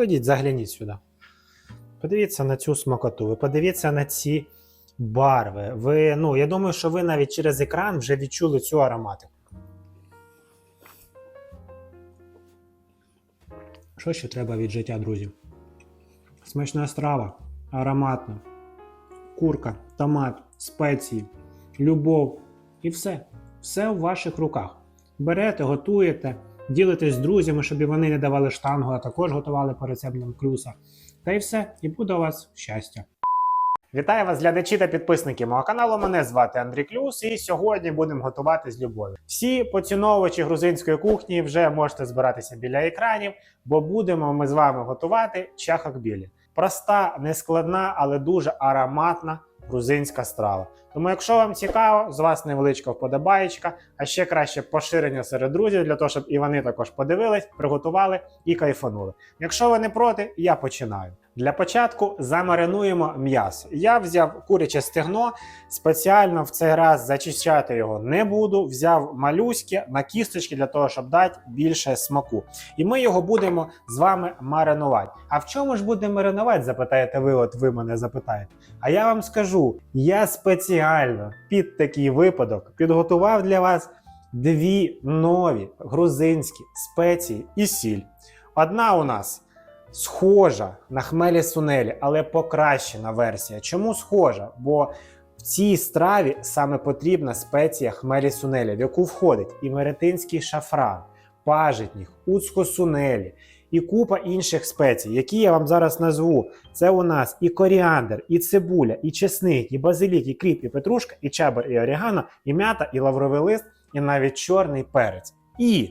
Ходіть, загляніть сюди. Подивіться на цю смакоту, ви подивіться на ці барви. Ви, ну, я думаю, що ви навіть через екран вже відчули цю ароматику. Що ще треба від життя, друзі? Смачна страва, ароматна, курка, томат, спеції, любов і все. Все в ваших руках. Берете, готуєте, ділитесь з друзями, щоб і вони не давали штангу, а також готували по рецептам клюса. Та й все, і буде у вас щастя. Вітаю вас, глядачі та підписники мого каналу. Мене звати Андрій Клюс, і сьогодні будемо готувати з любов'ю. Всі поціновувачі грузинської кухні вже можете збиратися біля екранів, бо будемо ми з вами готувати чахакбілі. Проста, нескладна, але дуже ароматна грузинська страва. Тому, якщо вам цікаво, з вас невеличка вподобаєчка, а ще краще поширення серед друзів, для того, щоб і вони також подивились, приготували і кайфанули. Якщо ви не проти, я починаю. Для початку замаринуємо м'ясо. Я взяв куряче стегно, спеціально в цей раз зачищати його не буду. Взяв малюське на кісточки для того, щоб дати більше смаку. І ми його будемо з вами маринувати. А в чому ж будемо маринувати? Запитаєте ви, от ви мене запитаєте. А я вам скажу: я спеціально під такий випадок підготував для вас дві нові грузинські спеції і сіль. Одна у нас схожа на хмелі сунелі, але покращена версія. Чому схожа? Бо в цій страві саме потрібна спеція хмелі сунелі, в яку входить і меретинський шафран, пажитніх, уцко-сунелі, і купа інших спецій, які я вам зараз назву. Це у нас і коріандр, і цибуля, і чесник, і базилік, і кріп, і петрушка, і чабер, і орігано, і м'ята, і лавровий лист, і навіть чорний перець. І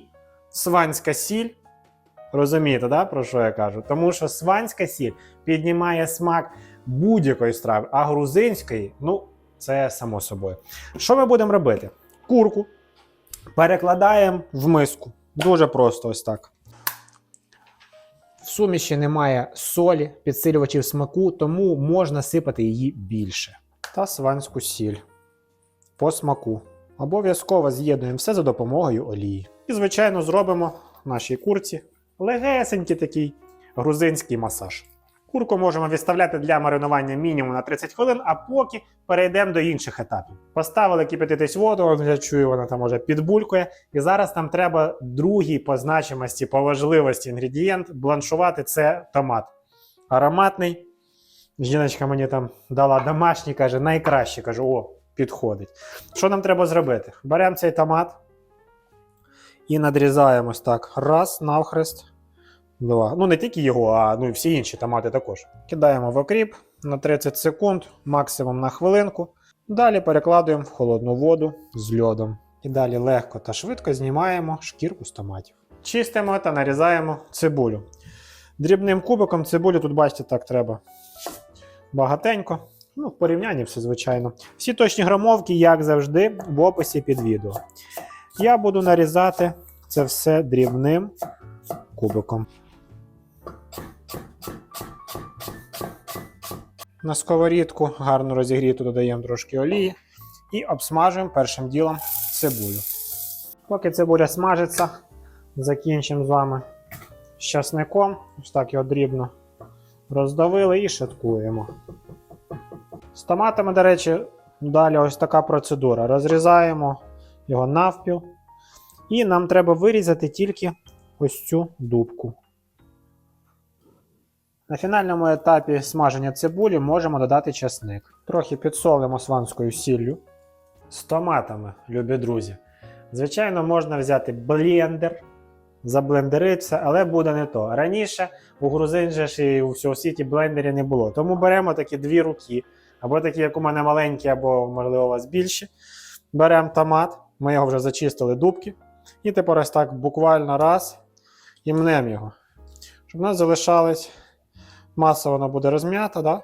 сванська сіль. Розумієте, да, про що я кажу? Тому що сванська сіль піднімає смак будь-якої страви, а грузинської, ну, це само собою. Що ми будемо робити? Курку перекладаємо в миску. Дуже просто ось так. В суміші немає солі, підсилювачів смаку, тому можна сипати її більше. Та сванську сіль по смаку. Обов'язково з'єднуємо все за допомогою олії. І, звичайно, зробимо нашій курці легесенький такий грузинський масаж. Курку можемо відставляти для маринування мінімум на 30 хвилин, а поки перейдемо до інших етапів. Поставили кипятитись воду, я чую, вона там уже підбулькує. І зараз нам треба другий по значимості, по важливості інгредієнт бланшувати це томат. Ароматний. Жіночка мені там дала домашній, каже, найкраще. Кажу, о, підходить. Що нам треба зробити? Беремо цей томат і надрізаємо ось так. Раз, навхрест. Два. Ну, не тільки його, а ну, і всі інші томати також. Кидаємо в окріп на 30 секунд, максимум на хвилинку. Далі перекладуємо в холодну воду з льодом. І далі легко та швидко знімаємо шкірку з томатів. Чистимо та нарізаємо цибулю. Дрібним кубиком цибулю тут, бачите, так треба багатенько. Ну, в порівнянні все, звичайно. Всі точні грамовки, як завжди, в описі під відео. Я буду нарізати це все дрібним кубиком. На сковорідку гарно розігріту додаємо трошки олії і обсмажуємо першим ділом цибулю. Поки цибуля смажиться, закінчимо з вами з часником. Ось так його дрібно роздавили і шаткуємо. З томатами, до речі, далі ось така процедура. Розрізаємо його навпіл. І нам треба вирізати тільки ось цю дубку. На фінальному етапі смаження цибулі можемо додати часник. Трохи підсолимо сванською сіллю. З томатами, любі друзі. Звичайно, можна взяти блендер, заблендеритися, але буде не то. Раніше у грузин же ж і у всього світі блендерів не було. Тому беремо такі дві руки, або такі, як у мене маленькі, або, можливо, у вас більші. Беремо томат, ми його вже зачистили дубки. І тепер ось так буквально раз і мнем його. Щоб у нас залишалось маса вона буде розм'ята, да?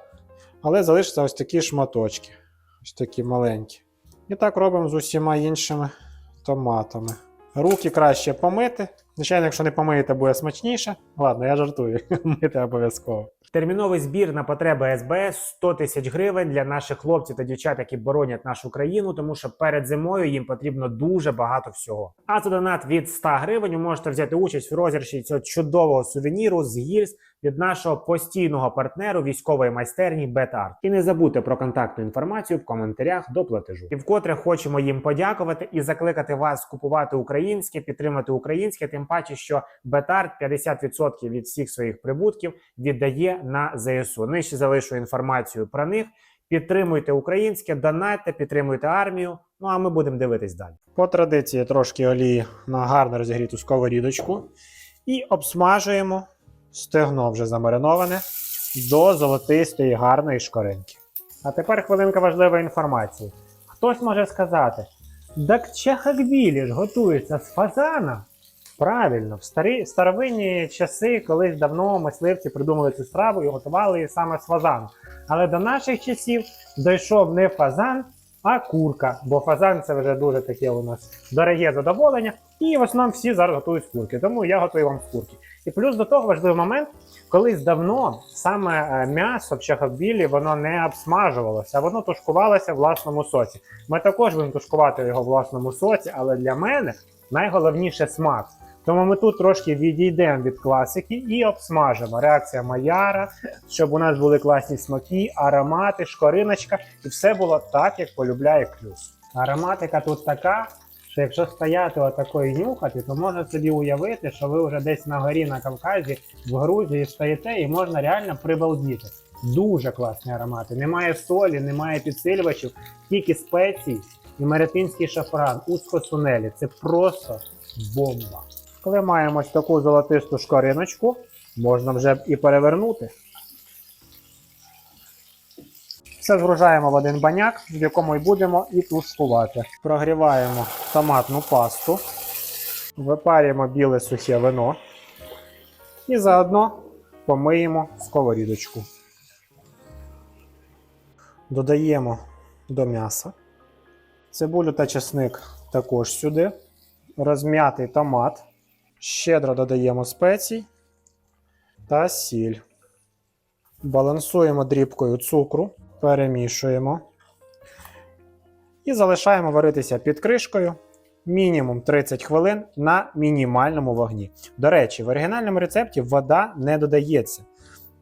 але залишаться ось такі шматочки. Ось такі маленькі. І так робимо з усіма іншими томатами. Руки краще помити Звичайно, якщо не помиєте, буде смачніше. Ладно, я жартую. Мити обов'язково. Терміновий збір на потреби СБС 100 тисяч гривень для наших хлопців та дівчат, які боронять нашу країну, тому що перед зимою їм потрібно дуже багато всього. А за донат від 100 гривень ви можете взяти участь в розірші цього чудового сувеніру з гільз від нашого постійного партнеру військової майстерні Бетар. І не забудьте про контактну інформацію в коментарях до платежу. І вкотре хочемо їм подякувати і закликати вас купувати українське, підтримати українське, тим паче, що Бетард 50% від всіх своїх прибутків віддає на ЗСУ. Нижче залишу інформацію про них. Підтримуйте українське, донатьте, підтримуйте армію. Ну а ми будемо дивитись далі. По традиції трошки олії на гарно розігріту сковорідочку і обсмажуємо стегно вже замариноване до золотистої гарної шкоринки. А тепер хвилинка важливої інформації. Хтось може сказати: так чахакбілі ж готується з фазана. Правильно, в старі старовинні часи, колись давно мисливці придумали цю страву і готували її саме з фазану. Але до наших часів дійшов не фазан, а курка. Бо фазан це вже дуже таке у нас дороге задоволення. І в основному всі зараз готують з курки. Тому я готую вам з курки. І плюс до того важливий момент, колись давно саме е, м'ясо в чахабілі воно не обсмажувалося, воно тушкувалося в власному соці. Ми також будемо тушкувати його в власному соці, але для мене найголовніше смак. Тому ми тут трошки відійдемо від класики і обсмажимо. Реакція Маяра, щоб у нас були класні смаки, аромати, шкориночка, і все було так, як полюбляє клюс. Ароматика тут така, що якщо стояти отакою і нюхати, то можна собі уявити, що ви вже десь на горі на Кавказі в Грузії стоїте і можна реально прибалдіти. Дуже класні аромати. Немає солі, немає підсилювачів, тільки спеції і меретинський шафран, ускосунелі. Це просто бомба. Коли маємо таку золотисту шкориночку, можна вже і перевернути. Все згружаємо в один баняк, в якому і будемо і тушкувати. Прогріваємо томатну пасту, випарюємо біле сухе вино і заодно помиємо сковорідочку. Додаємо до м'яса. Цибулю та чесник також сюди. Розм'ятий томат. Щедро додаємо спецій та сіль. Балансуємо дрібкою цукру, перемішуємо і залишаємо варитися під кришкою мінімум 30 хвилин на мінімальному вогні. До речі, в оригінальному рецепті вода не додається,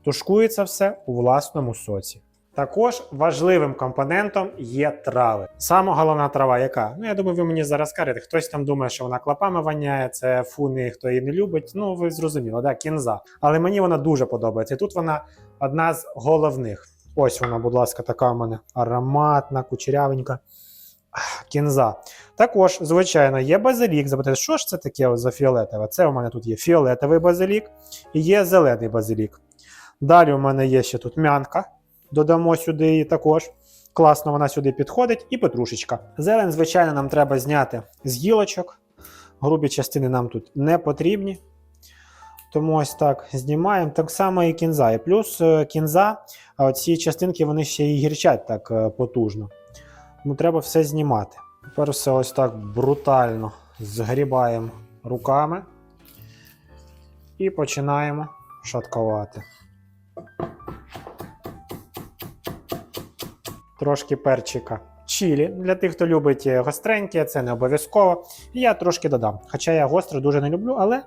тушкується все у власному соці. Також важливим компонентом є трави. Сама головна трава, яка? Ну я думаю, ви мені зараз скажете. Хтось там думає, що вона клапами воняє, це фуни, хто її не любить. Ну ви зрозуміли, да, кінза. Але мені вона дуже подобається. Тут вона одна з головних. Ось вона, будь ласка, така у мене ароматна, кучерявенька. Кінза. Також, звичайно, є базилік. Запитайте, що ж це таке за фіолетове? Це у мене тут є фіолетовий базилік і є зелений базилік. Далі у мене є ще тут м'янка. Додамо сюди її також. Класно вона сюди підходить, і петрушечка. Зелень, звичайно, нам треба зняти з гілочок. Грубі частини нам тут не потрібні. Тому ось так знімаємо. Так само і кінза. І плюс е, кінза, ці частинки вони ще і гірчать так е, потужно. Тому треба все знімати. Тепер все ось так брутально згрібаємо руками і починаємо шаткувати. Трошки перчика чилі. Для тих, хто любить гостреньке, це не обов'язково. Я трошки додам. Хоча я гостро дуже не люблю, але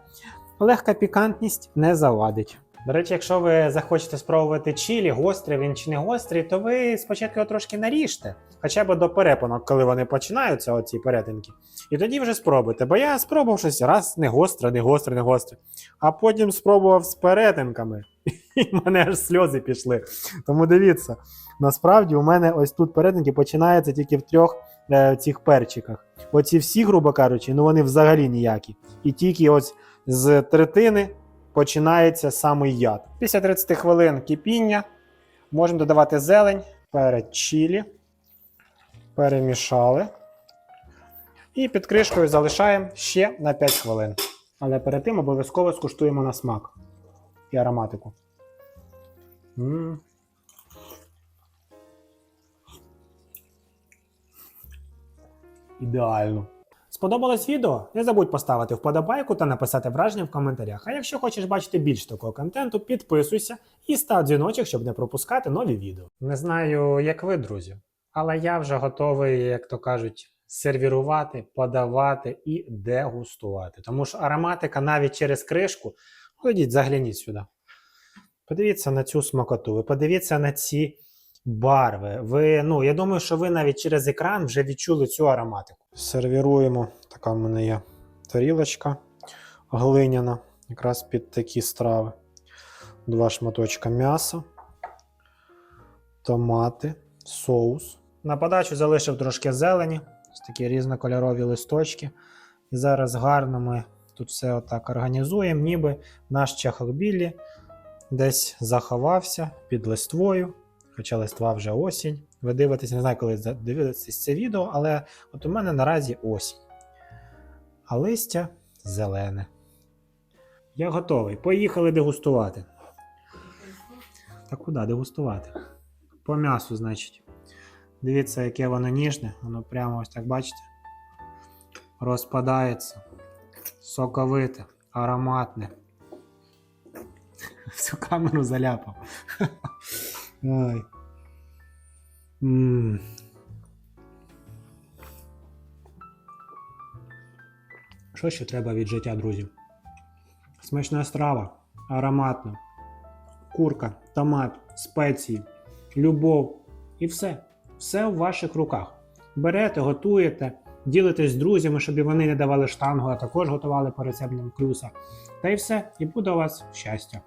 легка пікантність не завадить. До речі, якщо ви захочете спробувати чилі, гострий він чи не гострий, то ви спочатку його трошки наріжте, хоча б до перепонок, коли вони починаються, оці перетинки. І тоді вже спробуйте. Бо я спробував щось раз не гостре, не гостре, не гостре. А потім спробував з перетинками. І мене аж сльози пішли. Тому дивіться, насправді у мене ось тут перетинки починаються тільки в трьох е, цих перчиках. Оці всі, грубо кажучи, ну вони взагалі ніякі. І тільки ось з третини починається самий яд. Після 30 хвилин кипіння можемо додавати зелень, перед чилі, перемішали. І під кришкою залишаємо ще на 5 хвилин. Але перед тим обов'язково скуштуємо на смак і ароматику. м Ідеально. Сподобалось відео? Не забудь поставити вподобайку та написати враження в коментарях. А якщо хочеш бачити більш такого контенту, підписуйся і став дзвіночок, щоб не пропускати нові відео. Не знаю, як ви, друзі, але я вже готовий, як то кажуть, сервірувати, подавати і дегустувати. Тому що ароматика навіть через кришку. Ходіть, загляніть сюди. Подивіться на цю смакоту, ви подивіться на ці барви. Ви, ну, я думаю, що ви навіть через екран вже відчули цю ароматику. Сервіруємо. Така в мене є тарілочка глиняна, якраз під такі страви. Два шматочка м'яса, томати, соус. На подачу залишив трошки зелені, ось такі різнокольорові листочки. І зараз гарно ми тут все отак організуємо, ніби наш чахохбіллі десь заховався під листвою, хоча листва вже осінь. Ви дивитесь, не знаю, коли дивитесь це відео, але от у мене наразі осінь. А листя зелене. Я готовий. Поїхали дегустувати. Та куди дегустувати? По м'ясу, значить. Дивіться, яке воно ніжне, воно прямо ось так бачите. Розпадається. Соковите, ароматне. Всю камеру заляпав. Ай. М. Що ще треба від життя, друзі? Смачна страва, ароматна, курка, томат, спеції, любов і все. Все в ваших руках. Берете, готуєте, ділитесь з друзями, щоб вони не давали штангу, а також готували по рецептам клюса. Та й все, і буде у вас щастя.